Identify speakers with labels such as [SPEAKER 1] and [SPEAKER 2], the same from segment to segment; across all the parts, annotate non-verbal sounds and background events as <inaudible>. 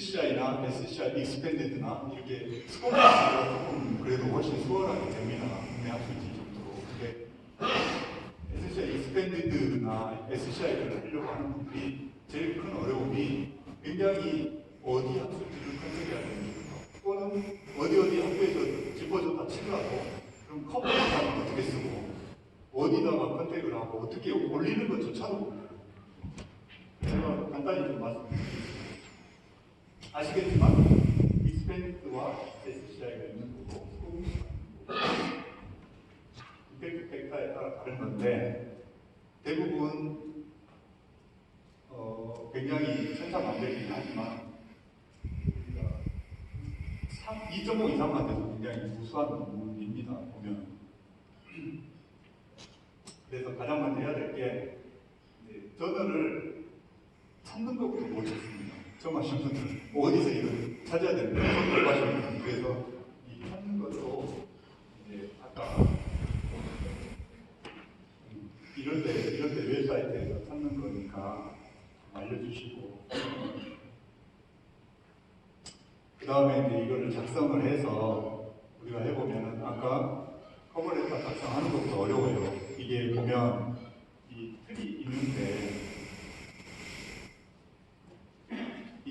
[SPEAKER 1] SCI나 SCI 익스펜디드나 이렇게 스코프가 조금 그래도 훨씬 수월하게 됩니다. 국내 학술지 정도로. 근데 SCI 익스펜디드나 SCI를 하려고 하는 분들이 제일 큰 어려움이 굉장히 어디 학술지를 컨택해야 되는지부터 또는 어디 어디 학교에서 짚어줬다 치더라도 그럼 커버를 어떻게 쓰고 어디다가 컨택을 하고 어떻게 올리는 것조차도. 제가 간단히 좀 말씀드리겠습니다. 아시겠지만 익스펜디드와 SCI가 있는 거고 이펙트 팩터에 따라 다른 건데 대부분 어, 굉장히 천차만별이긴 하지만 우리가 2.5 이상만 돼도 굉장히 우수한 논문입니다. 보면 그래서 가장 먼저 해야 될 게 저널을 찾는 것부터 못 찾습니다. 처음 하신 분들은 어디서 이걸 찾아야 되는데 처음 하시는 분들 그래서 이 찾는 것도 이제 아까 음, 이럴 때 이럴 때 웹사이트에서 찾는 거니까 알려주시고 그 다음에 이제 이거를 작성을 해서 우리가 해보면은 아까 커버레터 작성하는 것도 어려워요. 이게 보면 이 틀이 있는데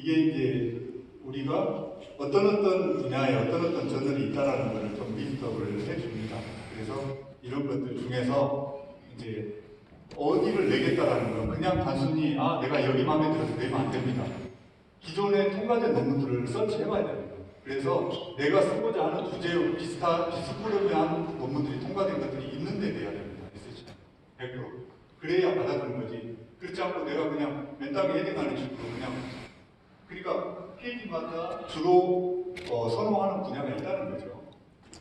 [SPEAKER 1] 이게 이제 우리가 어떤 어떤 분야에 어떤 어떤 저널이 있다라는 것을 좀 리스트업을 해줍니다. 그래서 이런 것들 중에서 이제 어디를 내겠다라는 건 그냥 단순히 아 내가 여기 마음에 들어서 내면 안 됩니다. 기존에 통과된 논문들을 서치해봐야 됩니다. 그래서 내가 쓰고자 하는 주제와 비슷한 비스무리한 논문들이 통과된 것들이 있는데 내야 됩니다. SC 100%. 그래야 받아주는 거지. 그렇지 않고 내가 그냥 맨땅에 헤딩하는 식으로 그냥 그러니까 페이지마다 주로 어, 선호하는 분야가 있다는 거죠.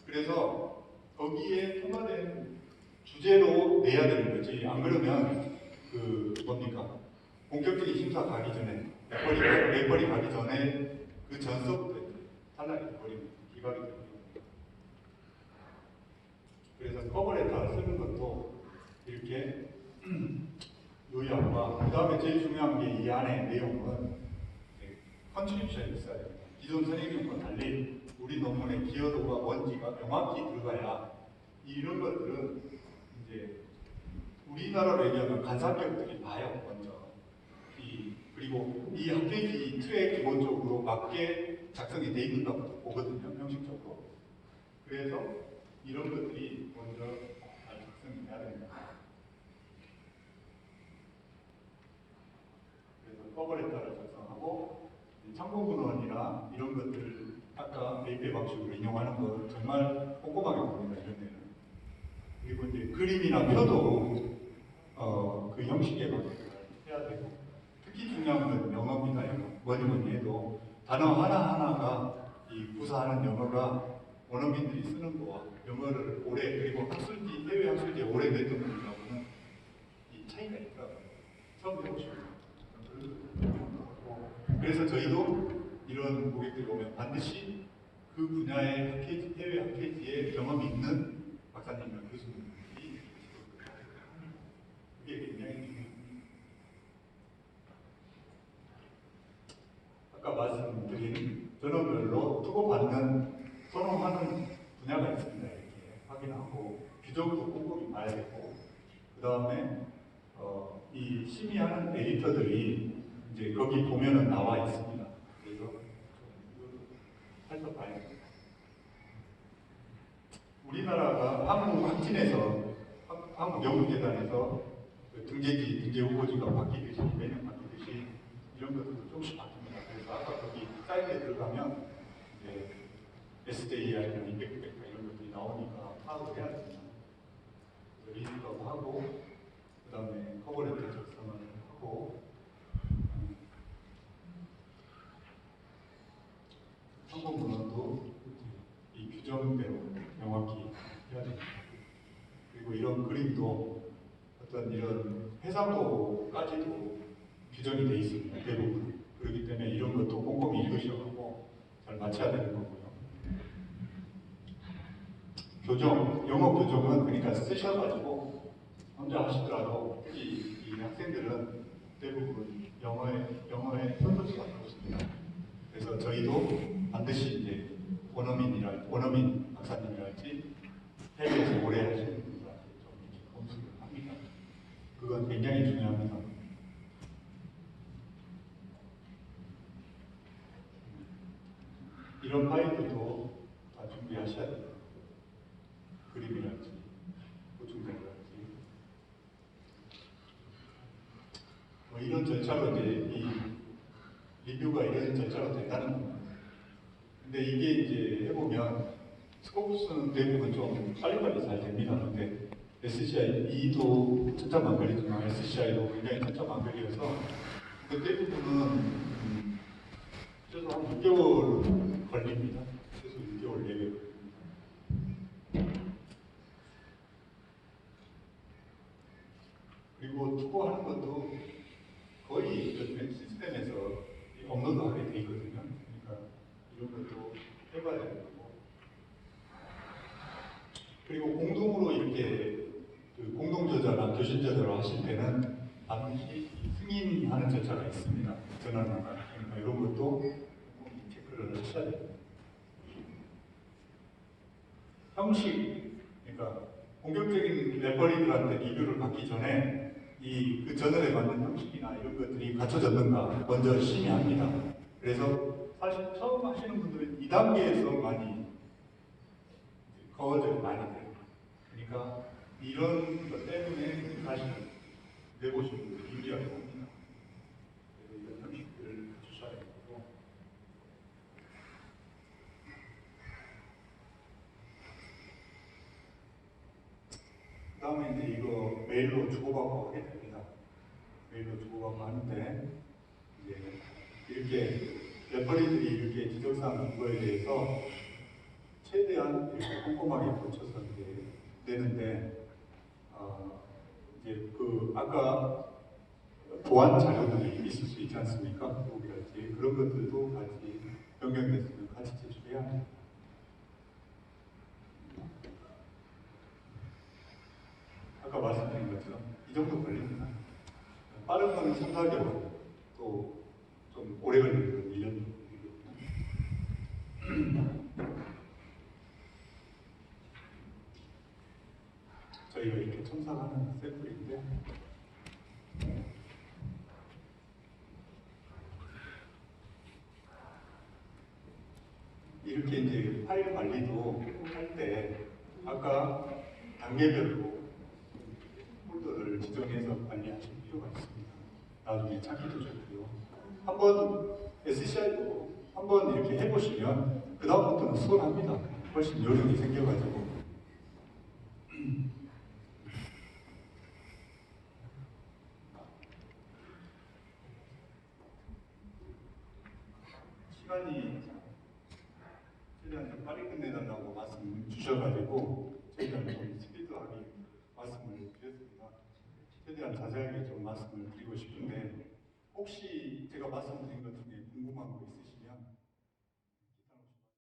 [SPEAKER 1] 그래서 거기에 통과된 주제로 내야 되는 거지. 안 그러면 그 뭡니까 본격적인 심사 가기 전에 랩벌이 랩벌이 가기 전에 그 전서부터 탈락이 돼버리면 기각이 됩니다. 그래서 커버레터 쓰는 것도 이렇게 <clears throat> 요약과 그 다음에 제일 중요한 게 이 안에 내용은 컨트리뷰션이 됩니다. 기존 선생님과 달리 우리 논문의 기여도가 뭔지가 명확히 들어가야 이런 것들은 이제 우리나라로 얘기하면 간사기업들이 봐요 먼저. 이, 그리고 이 학회지 틀에 기본적으로 맞게 작성이 돼 있는다고 보거든요 형식적으로. 그래서 이런 것들이 먼저 잘 작성이 돼야 됩니다. 그래서 작성하고 참고문헌이나 이런 것들을 아까 APA 방식으로 인용하는 건 정말 꼼꼼하게 봅니다 이런 데는 그리고 이제 그림이나 표도 어, 그 형식에 맞게 해야 되고 특히 중요한 건 영어입니다. 영어. 뭐니 뭐니 해도 단어 하나하나가 이 구사하는 영어가 원어민들이 쓰는 거와 영어를 오래 그리고 학술지 해외 학술지에 오래 냈던 분들하고는 이 차이가 있더라고요. 처음 해보시고 그래서 저희도 이런 고객들이 오면 반드시 그 분야의 학회지, 해외 학회지에 경험이 있는 박사님이나 교수님들이 그게 굉장히. 아까 말씀드린 전원별로 투고받는 선호하는 분야가 있습니다. 이렇게 확인하고 규정도 꼼꼼히 봐야 되고 그 다음에 어, 이 심의하는 에디터들이 이제 거기 보면은 나와 있습니다. 그래서 좀 살펴봐야 됩니다. 우리나라가 한국 확진에서 한국 연구재단에서 그 등재지, 등재 후보지가 바뀌듯이 매년 바뀌듯이 이런 것들도 조금씩 바뀝니다. 그래서 아까 거기 사이트에 들어가면 이제 SJI나 인백백과 이런 것들이 나오니까 파악을 해야 됩니다. 리스트업 하고 그 다음에 커버레터 작성을 하고 참고문헌도 이 규정대로 명확히 해야 됩니다. 그리고 이런 그림도 어떤 이런 해상도까지도 규정이 돼 있습니다. 대부분. 그렇기 때문에 이런 것도 꼼꼼히 읽으셔가고 잘 맞춰야 되는 거고요. 교정, 영어 교정은 그러니까 쓰셔가지고 혼자 하시더라도 특히 이 학생들은 대부분 영어에 영어에 선도수가 높습니다. 그래서 저희도 반드시 이제 원어민이랄 원어민 박사님이랄지 해외에서 오래 하시는 분들한테 좀 이렇게 검수를 합니다. 그건 굉장히 중요합니다. 이런 파일들도 다 준비하셔야 돼요. 그림이랄지 보충들이랄지 뭐 이런 절차로 이제 이 리뷰가 이런 절차로 된다는 겁니다. 근데 이게 이제 해보면 스코프스는 대부분 좀 빨리빨리 잘 됩니다. 근데 SCI, E도 천차만별이지만 SCI도 굉장히 천차만별이어서 그 대부분은 음, 최소 한 6개월 걸립니다. 최소 6개월 내외. 그리고 투고하는 것도 거의 요즘에 시스템에서 업로드하게 돼 있거든요. 해봐야 되는 거고. 그리고 공동으로 이렇게 그 공동 저자나 교실 저자로 하실 때는 반드시 이 승인하는 절차가 있습니다. 전환하나 그러니까 이런 것도 꼭 체크를 하셔야 됩니다. 형식, 그러니까 공격적인 레퍼리들한테 리뷰를 받기 전에 이 그 전원에 맞는 형식이나 이런 것들이 갖춰졌는가 먼저 심의합니다. 그래서 사실 처음 하시는 분들은 2단계에서 많이 거절이 많이 돼요. 그러니까 이런 것 때문에 사실 내보시는 분들이 유리하게 봅니다. 그래서 이런 형식들을 갖추셔야 되고 그 다음에 이제 이거 메일로 주고받고 하게 됩니다. 메일로 주고받고 하는데 이제 이렇게 레퍼리들이 이렇게 지적사항 거에 대해서 최대한 이렇게 꼼꼼하게 고쳐서 이제 내는데 어, 이제 그 아까 보안 자료들이 있을 수 있지 않습니까? 거기랄지 그런 것들도 같이 변경됐으면 같이 제출해야 합니다. 아까 말씀드린 것처럼 이 정도 걸립니다. 빠른 거는 3, 4개월, 또 좀 오래 걸리는 건 1년 정도거든요. 저희가 이렇게 첨삭하는 샘플인데 이렇게 이제 파일 관리도 할 때 아까 단계별로 폴더를 지정해서 관리하실 필요가 있습니다. 나중에 찾기도. 한번 SCI도 한번 이렇게 해보시면 그 다음부터는 수월합니다. 훨씬 요령이 생겨가지고 <clears throat> 시간이 최대한 좀 빨리 끝내달라고 말씀 주셔가지고 최대한 좀 스피드하게 말씀을 드렸습니다. 최대한 자세하게 좀 말씀을 드리고 싶은데 혹시 제가 말씀드린 것 중에 궁금한 거 있으신가요?